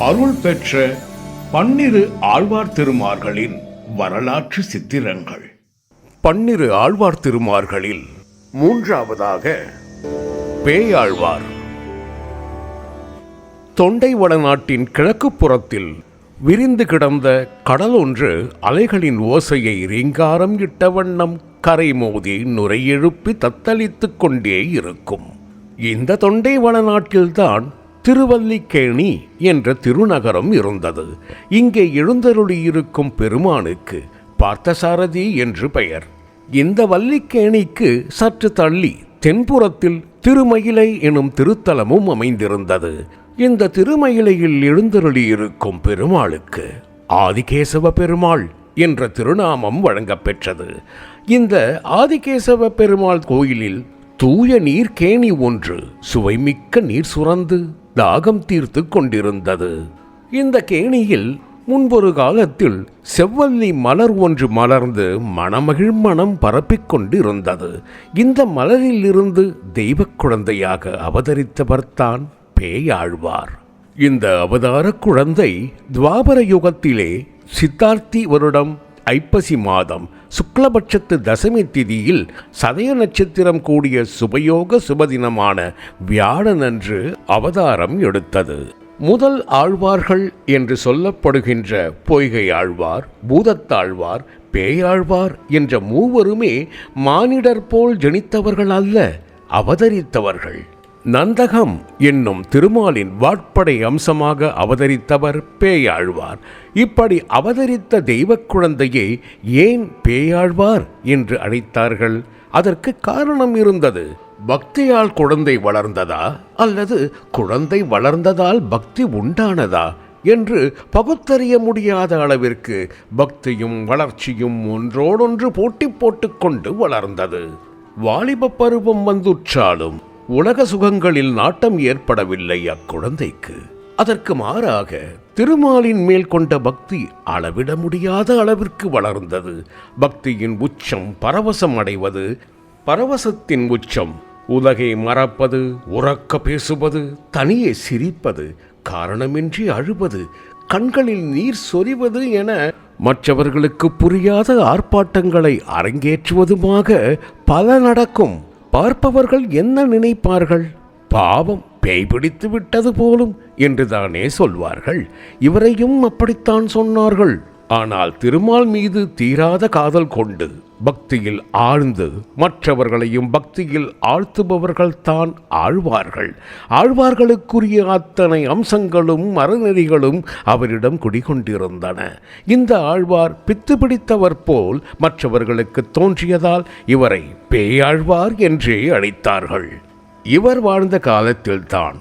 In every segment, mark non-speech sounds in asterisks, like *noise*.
அருள் பெற்ற பன்னிரு ஆழ்வார் திருமார்களின் வரலாற்று சித்திரங்கள். பன்னிரு ஆழ்வார் திருமார்களில் மூன்றாவதாக பேயாழ்வார். தொண்டை வடநாட்டின் கிழக்கு புறத்தில் விரிந்து கிடந்த கடல் ஒன்று அலைகளின் ஓசையை ரீங்காரம் இட்ட வண்ணம் கரை மோதி நுரையெழுப்பி தத்தளித்துக் கொண்டே இருக்கும். இந்த தொண்டை வளநாட்டில்தான் திருவல்லிக்கேணி என்ற திருநகரம் இருந்தது. இங்கே எழுந்தருளியிருக்கும் பெருமானுக்கு பார்த்தசாரதி என்று பெயர். இந்த வல்லிக்கேணிக்கு சற்று தள்ளி தென்புறத்தில் திருமயிலை எனும் திருத்தலமும் அமைந்திருந்தது. இந்த திருமயிலையில் எழுந்தருளியிருக்கும் பெருமாளுக்கு ஆதிகேசவ பெருமாள் என்ற திருநாமம் வழங்கப்பெற்றது இந்த ஆதிகேசவ பெருமாள் கோயிலில் தூய நீர் கேணி ஒன்று சுவைமிக்க நீர் சுரந்து தாகம் தீர்த்து கொண்டிருந்தது. இந்த கேணியில் முன்பொரு காலத்தில் செவ்வல்லி மலர் ஒன்று மலர்ந்து மணமகிழ் மனம் பரப்பிக் கொண்டிருந்தது. இந்த மலரில் இருந்து தெய்வக் குழந்தையாக அவதரித்தவர்தான் பேயாழ்வார். இந்த அவதார குழந்தை துவாபர யுகத்திலே சித்தார்த்தி வருடம் ஐப்பசி மாதம் சுக்லபட்சத்து தசமி திதியில் சதய நட்சத்திரம் கூடிய சுபயோக சுபதினமான வியாழனன்று அவதாரம் எடுத்தது. முதல் ஆழ்வார்கள் என்று சொல்லப்படுகின்ற பொய்கை ஆழ்வார் பூதத்தாழ்வார் பேயாழ்வார் என்ற மூவருமே மானிடர் போல் ஜனித்தவர்கள் அல்ல அவதரித்தவர்கள். நந்தகம் என்னும் திருமாலின் வாட்படை அம்சமாக அவதரித்தவர் பேயாழ்வார். இப்படி அவதரித்த தெய்வக் குழந்தையை ஏன் பேயாழ்வார் என்று அழைத்தார்கள்? அதற்கு காரணம் இருந்தது. பக்தியால் குழந்தை வளர்ந்ததா? அல்லது குழந்தை வளர்ந்ததால் பக்தி உண்டானதா? என்று பகுத்தறிய முடியாத அளவிற்கு பக்தியும் வளர்ச்சியும் ஒன்றோடொன்று போட்டி போட்டுக்கொண்டு வளர்ந்தது. வாலிப பருவம் வந்துற்றாலும் உலக சுகங்களில் நாட்டம் ஏற்படவில்லை அக்குழந்தைக்கு. அதற்கு மாறாக திருமாலின் மேல் கொண்ட பக்தி அளவிட முடியாத அளவிற்கு வளர்ந்தது. பக்தியின் உச்சம் பரவசம் அடைவது பரவசத்தின் உச்சம் உலகை மறப்பது உறக்க பேசுவது தனியே சிரிப்பது காரணமின்றி அழுவது கண்களில் நீர் சொரிவது என மற்றவர்களுக்கு புரியாத ஆர்ப்பாட்டங்களை அரங்கேற்றுவதுமாக பல நடக்கும். பார்ப்பவர்கள் என்ன நினைப்பார்கள்? பாவம் பேய் பிடித்து விட்டது போலும் என்றுதானே சொல்வார்கள். இவரையும் அப்படித்தான் சொன்னார்கள். ஆனால் திருமால் மீது தீராத காதல் கொண்டு பக்தியில் ஆழ்ந்து மற்றவர்களையும் பக்தியில் ஆழ்த்துபவர்கள் தான் ஆழ்வார்கள். ஆழ்வார்களுக்குரிய அத்தனை அம்சங்களும் மரநெறிகளும் அவரிடம் குடிகொண்டிருந்தன. இந்த ஆழ்வார் பித்து பிடித்தவர் போல் மற்றவர்களுக்கு தோன்றியதால் இவரை பேயாழ்வார் என்றே அழைத்தார்கள். இவர் வாழ்ந்த காலத்தில்தான்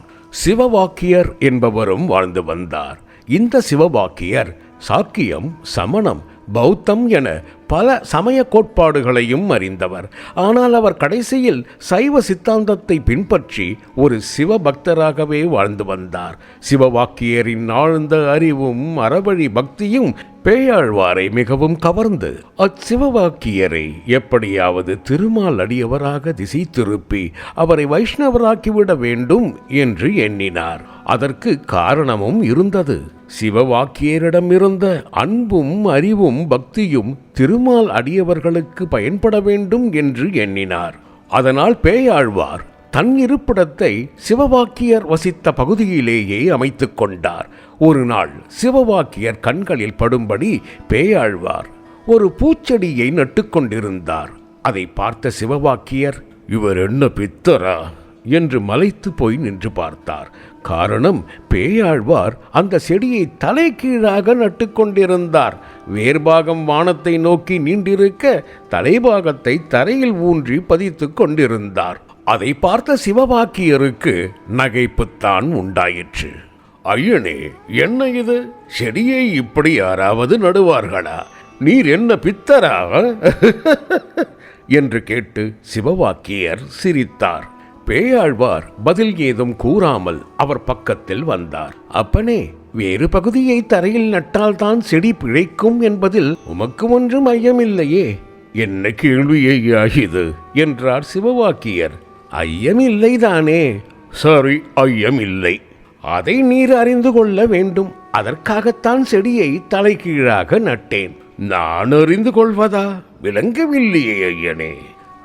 சிவவாக்கியர் என்பவரும் வாழ்ந்து வந்தார். இந்த சிவவாக்கியர் சாக்கியம் சமணம் பௌத்தம் என பல சமய கோட்பாடுகளையும் அறிந்தவர். ஆனால் அவர் கடைசியில் சைவ சித்தாந்தத்தை பின்பற்றி ஒரு சிவபக்தராகவே வாழ்ந்து வந்தார். சிவவாக்கியரின் ஆழ்ந்த அறிவும் அறவழி பக்தியும் பேயாழ்வாரை மிகவும் கவர்ந்து அச்சிவவாக்கியரை எப்படியாவது திருமால் அடியவராக திசை திருப்பி அவரை வைஷ்ணவராக்கிவிட வேண்டும் என்று எண்ணினார். அதற்கு காரணமும் இருந்தது. சிவவாக்கியரிடம் இருந்த அன்பும் அறிவும் பக்தியும் திரு திருமால் அடியவர்களுக்கு பயன்பட வேண்டும் என்று எண்ணினார். அதனால் பேயாழ்வார் தன் இருப்பிடத்தை சிவவாக்கியர் வசித்த பகுதியிலேயே அமைத்துக் கொண்டார். ஒரு நாள் சிவவாக்கியர் கண்களில் படும்படி பேயாழ்வார் ஒரு பூச்செடியை நட்டுக்கொண்டிருந்தார் அதை பார்த்த சிவவாக்கியர் இவர் என்ன பித்தரா? என்று மலைத்து போய் நின்று பார்த்தார். காரணம் பேயாழ்வார் அந்த செடியை தலைகீழாக நட்டுக்கொண்டிருந்தார். வேர்பாகம் வானத்தை நோக்கி நீண்டிருக்க தலைபாகத்தை தரையில் ஊன்றி பதித்துக் கொண்டிருந்தார். அதை பார்த்த சிவவாக்கியருக்கு நகைப்புத்தான் உண்டாயிற்று. ஐயனே என்ன இது? செடியை இப்படி யாராவது நடுவார்களா? நீர் என்ன பித்தரா? *laughs* என்று கேட்டு சிவவாக்கியர் சிரித்தார். பேயாழ்வார் பதில் ஏதும் கூறாமல் அவர் பக்கத்தில் வந்தார். அப்பனே வேறு பகுதியை தரையில் நட்டால்தான் செடி பிழைக்கும் என்பதில் உமக்கு ஒன்றும் ஐயமில்லையே. என்ன கேள்வியா இது என்றார் சிவவாக்கியர். ஐயமில்லைதானே? சரி ஐயமில்லை. அதை நீர் அறிந்து கொள்ள வேண்டும். அதற்காகத்தான் செடியை தலைகீழாக நட்டேன். நான் அறிந்து கொள்வதா? விளங்கவில்லையே ஐயனே.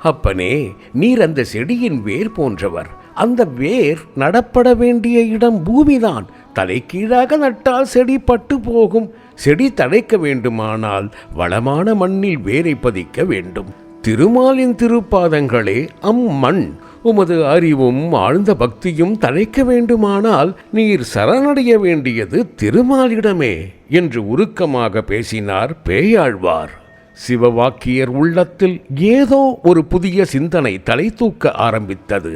அப்பனே நீர் அந்த செடியின் வேர் போன்றவர். அந்த வேர் நடப்பட வேண்டிய இடம் பூமிதான். தலைக்கீழாக நட்டால் செடி பட்டு போகும். செடி தழைக்க வேண்டுமானால் வளமான மண்ணில் வேரை பதிக்க வேண்டும். திருமாலின் திருப்பாதங்களே அம்மண் உமது அறிவும் ஆழ்ந்த பக்தியும் தழைக்க வேண்டுமானால் நீர் சரணடைய வேண்டியது திருமாலிடமே என்று உருக்கமாக பேசினார் பேயாழ்வார். சிவவாக்கியர் உள்ளத்தில் ஏதோ ஒரு புதிய சிந்தனை தலை தூக்க ஆரம்பித்தது.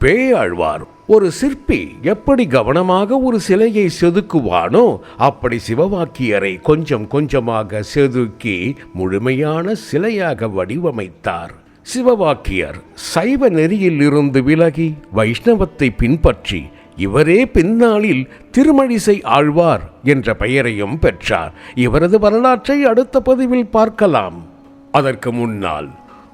பேயாழ்வார் ஒரு சிற்பி எப்படி கவனமாக ஒரு சிலையை செதுக்குவானோ அப்படி சிவவாக்கியரை கொஞ்சம் கொஞ்சமாக செதுக்கி முழுமையான சிலையாக வடிவமைத்தார். சிவவாக்கியர் சைவ நெறியில் இருந்து விலகி வைஷ்ணவத்தை பின்பற்றி இவரே பின்னாளில் திருமழிசை ஆழ்வார் என்ற பெயரையும் பெற்றார். இவரது வரலாற்றை அடுத்த பதிவில் பார்க்கலாம். அதற்கு முன்னால்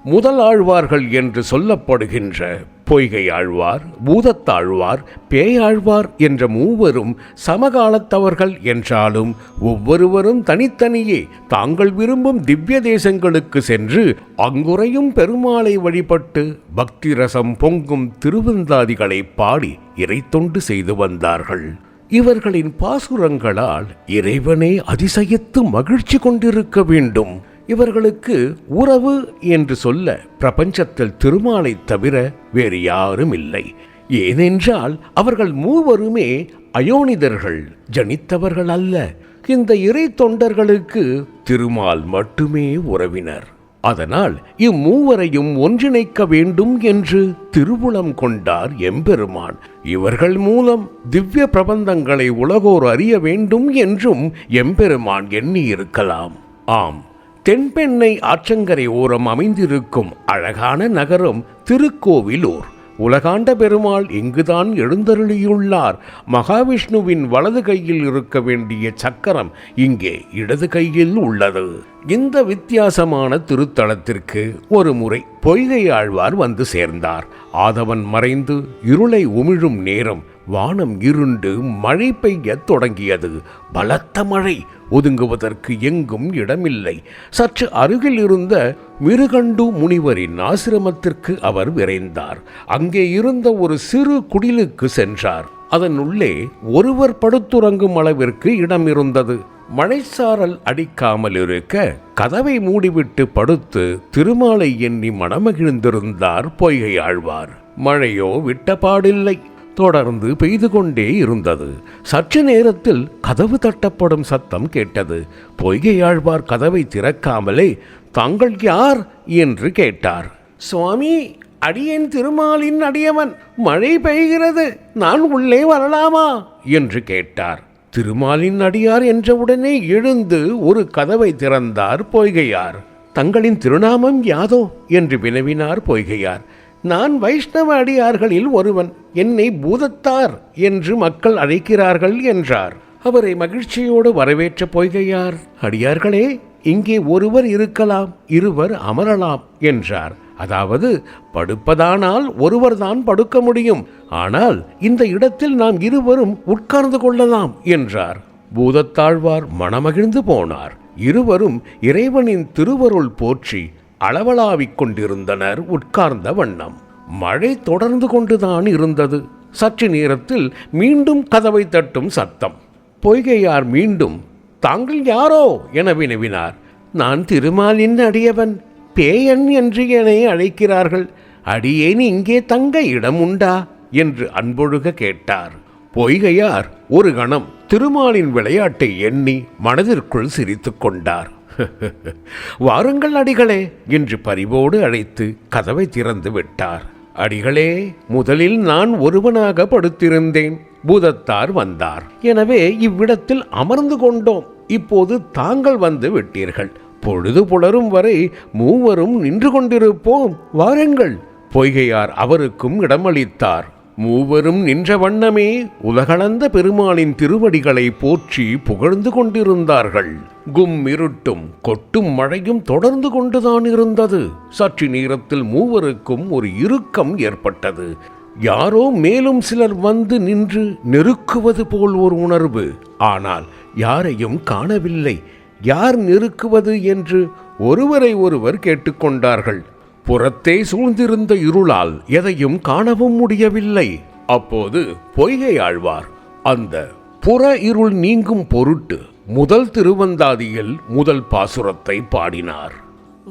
முதல் ஆழ்வார்கள் என்று சொல்லப்படுகின்ற பொய்கை ஆழ்வார் பூதத்தாழ்வார் பேயாழ்வார் என்ற மூவரும் சமகாலத்தவர்கள் என்றாலும் ஒவ்வொருவரும் தனித்தனியே தாங்கள் விரும்பும் திவ்ய தேசங்களுக்கு சென்று அங்குறையும் பெருமாளை வழிபட்டு பக்தி ரசம் பொங்கும் திருவந்தாதிகளை பாடி இறைத்தொண்டு செய்து வந்தார்கள். இவர்களின் பாசுரங்களால் இறைவனே அதிசயித்து மகிழ்ச்சி கொண்டிருக்க வேண்டும். இவர்களுக்கு உறவு என்று சொல்ல பிரபஞ்சத்தில் திருமாலை தவிர வேறு யாரும் இல்லை ஏனென்றால் அவர்கள் மூவருமே அயோனிதர்கள் ஜனித்தவர்கள் அல்ல. இந்த இறை தொண்டர்களுக்கு திருமால் மட்டுமே உறவினர். அதனால் இம்மூவரையும் ஒன்றிணைக்க வேண்டும் என்று திருவுளம் கொண்டார் எம்பெருமான். இவர்கள் மூலம் திவ்ய பிரபந்தங்களை உலகோர் அறிய வேண்டும் என்றும் எம்பெருமான் எண்ணியிருக்கலாம். ஆம். தென்பெண்ணை ஆற்றங்கரை ஓரம் அமைந்திருக்கும் அழகான நகரம் திருக்கோவிலூர். உலகாண்ட பெருமாள் இங்குதான் எழுந்தருளியுள்ளார். மகாவிஷ்ணுவின் வலது கையில் இருக்க வேண்டிய சக்கரம் இங்கே இடது கையில் உள்ளது. இந்த வித்தியாசமான திருத்தலத்திற்கு ஒரு முறை பொய்கை ஆழ்வார் வந்து சேர்ந்தார். ஆதவன் மறைந்து இருளை உமிழும் நேரம் வானம் இருண்டு மழை பெய்யத் தொடங்கியது. பலத்த மழை. ஒதுங்குவதற்கு எங்கும் இடமில்லை. சற்று அருகில் இருந்த மிருகண்டு முனிவரின் ஆசிரமத்திற்கு அவர் விரைந்தார். அங்கே இருந்த ஒரு சிறு குடிலுக்கு சென்றார். அதனுள்ளே ஒருவர் படுத்துறங்கும் அளவிற்கு இடம் இருந்தது மழைச்சாரல் அடிக்காமல் இருக்க கதவை மூடிவிட்டு படுத்து திருமாலை எண்ணி மனமகிழ்ந்திருந்தார் பொய்கை ஆழ்வார். மழையோ விட்டபாடில்லை தொடர்ந்து பெய்து கொண்டே இருந்தது. சற்று நேரத்தில் கதவு தட்டப்படும் சத்தம் கேட்டது. பொய்கையாழ்வார் கதவை திறக்காமலே தாங்கள் யார்? என்று கேட்டார். சுவாமி அடியேன் திருமாலின் அடியவன். மழை பெய்கிறது. நான் உள்ளே வரலாமா? என்று கேட்டார். திருமாலின் அடியார் என்றவுடனே எழுந்து ஒரு கதவை திறந்தார் பொய்கையார். தங்களின் திருநாமம் யாதோ? என்று வினவினார் பொய்கையார். நான் வைஷ்ணவ அடியார்களில் ஒருவன் என்னை பூதத்தார் என்று மக்கள் அழைக்கிறார்கள் என்றார். அவரை மகிழ்ச்சியோடு வரவேற்ற பொய்கையார் அடியார்களே இங்கே ஒருவர் இருக்கலாம் இருவர் அமரலாம் என்றார். அதாவது படுப்பதானால் ஒருவர்தான் படுக்க முடியும் ஆனால் இந்த இடத்தில் நாம் இருவரும் உட்கார்ந்து கொள்ளலாம் என்றார். பூதத்தாழ்வார் மனமகிழ்ந்து போனார். இருவரும் இறைவனின் திருவருள் போற்றி அளவலாவிக் கொண்டிருந்தனர் உட்கார்ந்த வண்ணம். மழை தொடர்ந்து கொண்டுதான் இருந்தது. சற்று நேரத்தில் மீண்டும் கதவை தட்டும் சத்தம். பொய்கையார் மீண்டும் தாங்கள் யாரோ? என வினவினார். நான் திருமாலின் அடியவன். பேயன் என்று என்னை அழைக்கிறார்கள். அடியேன் இங்கே தங்க இடம் உண்டா? என்று அன்பொழுக கேட்டார். பொய்கையார் ஒரு கணம் திருமாலின் விளையாட்டை எண்ணி மனதிற்குள் சிரித்துக்கொண்டார் கொண்டார். *laughs* வாருங்கள் அடிகளே என்று பரிவோடு அழைத்து கதவை திறந்து விட்டார். அடிகளே முதலில் நான் ஒருவனாக படுத்திருந்தேன். பூதத்தார் வந்தார். எனவே இவ்விடத்தில் அமர்ந்து கொண்டோம். இப்போது தாங்கள் வந்து விட்டீர்கள். பொழுது புலரும் வரை மூவரும் நின்று கொண்டிருப்போம். வாருங்கள். பொய்கையார் அவருக்கும் இடமளித்தார். மூவரும் நின்ற வண்ணமே உலகளந்த பெருமாளின் திருவடிகளை போற்றி புகழ்ந்து கொண்டிருந்தார்கள். கும் இருட்டும் கொட்டும் மழையும் தொடர்ந்து கொண்டுதான் இருந்தது. சற்று நேரத்தில் மூவருக்கும் ஒரு இறுக்கம் ஏற்பட்டது. யாரோ மேலும் சிலர் வந்து நின்று நெருக்குவது போல் ஒரு உணர்வு. ஆனால் யாரையும் காணவில்லை. யார் நெருக்குவது என்று ஒருவரை ஒருவர் கேட்டுக்கொண்டார்கள். புறத்தே சூழ்ந்திருந்த இருளால் எதையும் காணவும் முடியவில்லை. அப்போது பொய்கை ஆழ்வார் அந்த புற இருள் நீங்கும் பொருட்டு முதல் திருவந்தாதியில் முதல் பாசுரத்தை பாடினார்.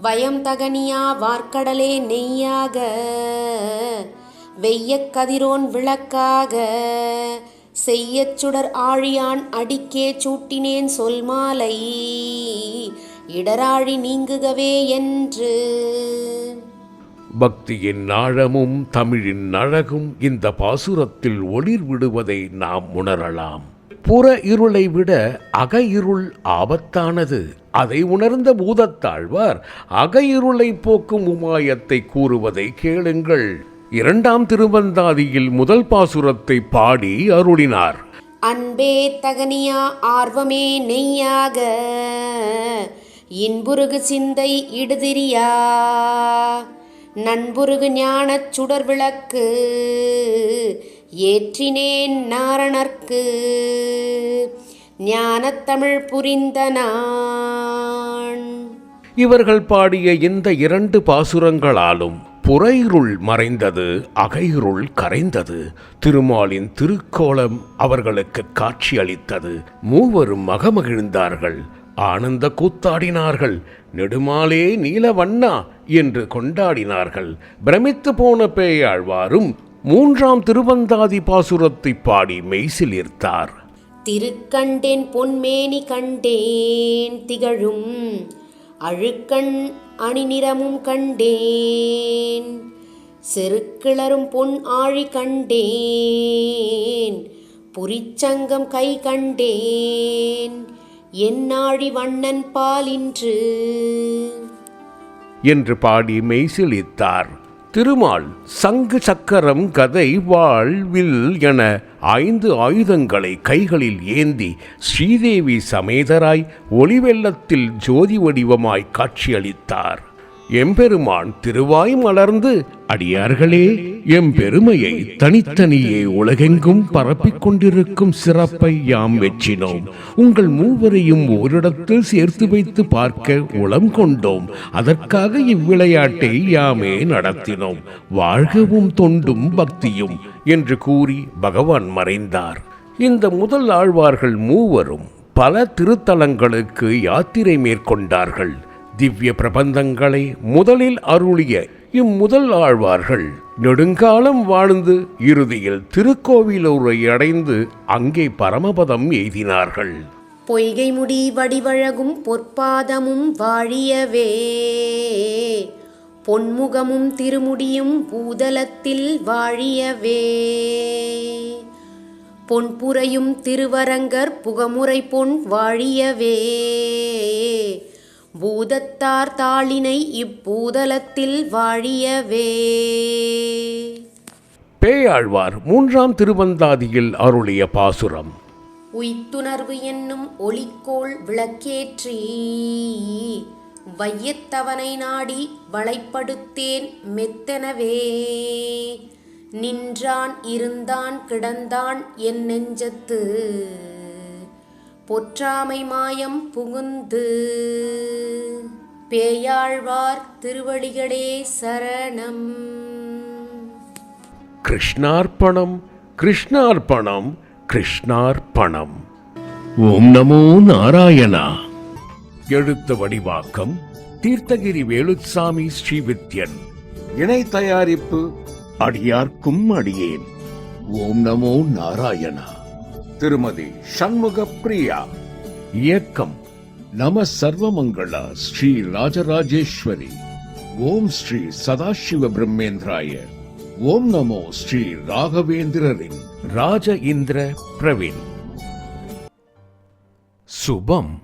வயம் தகனியா வார்க்கடலே நெய்யாக வெய்யக் கதிரோன் விளக்காக செய்யச் சுடர் ஆழியான் அடிக்கே சூட்டினேன் சொல் மாலை இடராழி நீங்குகவே என்று. பக்தியின் ஆழமும் தமிழின் அழகும் இந்த பாசுரத்தில் ஒளிர் விடுவதை நாம் உணரலாம். புற இருளை விட அக இருள் ஆபத்தானது. அதை உணர்ந்த பூதத்தாழ்வார் அக இருளை போக்கும் உமாயத்தை கூறுவதை கேளுங்கள். இரண்டாம் திருவந்தாதியில் முதல் பாசுரத்தை பாடி அருளினார். அன்பே தகனியா ஆர்வமே நெய்யாக. இன்புருகு சிந்தை இடுதிரியா. நண்புருகு ஞானச் சுடர் விளக்கு ஏற்றினேன் நாரணர்க்கு. ஞானத்தமிழ் புரிந்த நான். இவர்கள் பாடிய இந்த இரண்டு பாசுரங்களாலும் புறையிருள் மறைந்தது அகையிருள் கரைந்தது. திருமாலின் திருக்கோலம் அவர்களுக்கு காட்சியளித்தது. மூவரும் மகமகிழ்ந்தார்கள். ஆனந்த கூத்தாடினார்கள். நெடுமாலே நீலவண்ணா என்று கொண்டாடினார்கள். பிரமித்து போன பேயாழ்வாரும் மூன்றாம் திருவந்தாதி பாசுரத்தை பாடி மெய்சிலிர்த்தார். திருக்கண்டேன் பொன்மேனி கண்டேன் திகழும். அழுக்கண் அணிநிறமும் கண்டேன். செருக்கிளரும் பொன் ஆழி கண்டேன். புரிச்சங்கம் கை கண்டேன். என்னாழி வண்ணன் பாலின்று என்று பாடி மெய்சிலித்தார். திருமால் சங்கு சக்கரம் கதை வாழ்வில் என ஐந்து ஆயுதங்களை கைகளில் ஏந்தி ஸ்ரீதேவி சமேதராய் ஒளிவெள்ளத்தில் ஜோதி வடிவமாய் காட்சியளித்தார். எம்பெருமான் திருவாய் மலர்ந்து அடியார்களே எம்பெருமையை தனித்தனியே உலகெங்கும் பரப்பிக் கொண்டிருக்கும் சிறப்பை யாம் வெற்றினோம். உங்கள் மூவரையும் ஓரிடத்தில் சேர்த்து வைத்து பார்க்க உளம் கொண்டோம். அதற்காக இவ்விளையாட்டை யாமே நடத்தினோம். வாழ்கவும் தொண்டும் பக்தியும் என்று கூறி பகவான் மறைந்தார். இந்த முதல் ஆழ்வார்கள் மூவரும் பல திருத்தலங்களுக்கு யாத்திரை மேற்கொண்டார்கள். திவ்ய பிரபந்தங்களை முதலில் அருளிய இம்முதல் ஆழ்வார்கள். நெடுங்காலம் வாழ்ந்து இறுதியில் திருக்கோவிலூரை அடைந்து அங்கே பரமபதம் எய்தினார்கள். பொய்கை முடி வடிவழகும் பொற்பாதமும் வாழியவே. பொன்முகமும் திருமுடியும் பூதலத்தில் வாழியவே. பொன்புரையும் திருவரங்கர் புகமுறை பொன் வாழியவே. பூதத்தார் தாளினை இப்பூதலத்தில் வாழியவே. பேயாழ்வார் மூன்றாம் திருவந்தாதியில் அருளிய பாசுரம். உய்த்துணர்வு என்னும் ஒளிக்கோள் விளக்கேற்றி வையத்தவனை நாடி வளைப்படுத்தேன் மெத்தனவே. நின்றான் இருந்தான் கிடந்தான் என் நெஞ்சத்து. பொற்றாமை மாயம் புகுந்து பேயாழ்வார் திருவடிகளே சரணம். கிருஷ்ணார்ப்பணம் கிருஷ்ணார்ப்பணம் கிருஷ்ணார்ப்பணம். ஓம் நமோ நாராயணா. எழுத்து வடிவாக்கம் தீர்த்தகிரி வேலுச்சாமி ஸ்ரீவித்யன். இணை தயாரிப்பு அடியார்க்கும் அடியேன். ஓம் நமோ நாராயணா. திருமதி சண்முக பிரியா. இயக்கம் நம சர்வமங்களா ஸ்ரீ ராஜராஜேஸ்வரி. ஓம் ஸ்ரீ சதாசிவ பிரம்மேந்திராய. ஓம் நமோ ஸ்ரீ ராகவேந்திரரின். ராஜ இந்திர பிரவீன். சுபம்.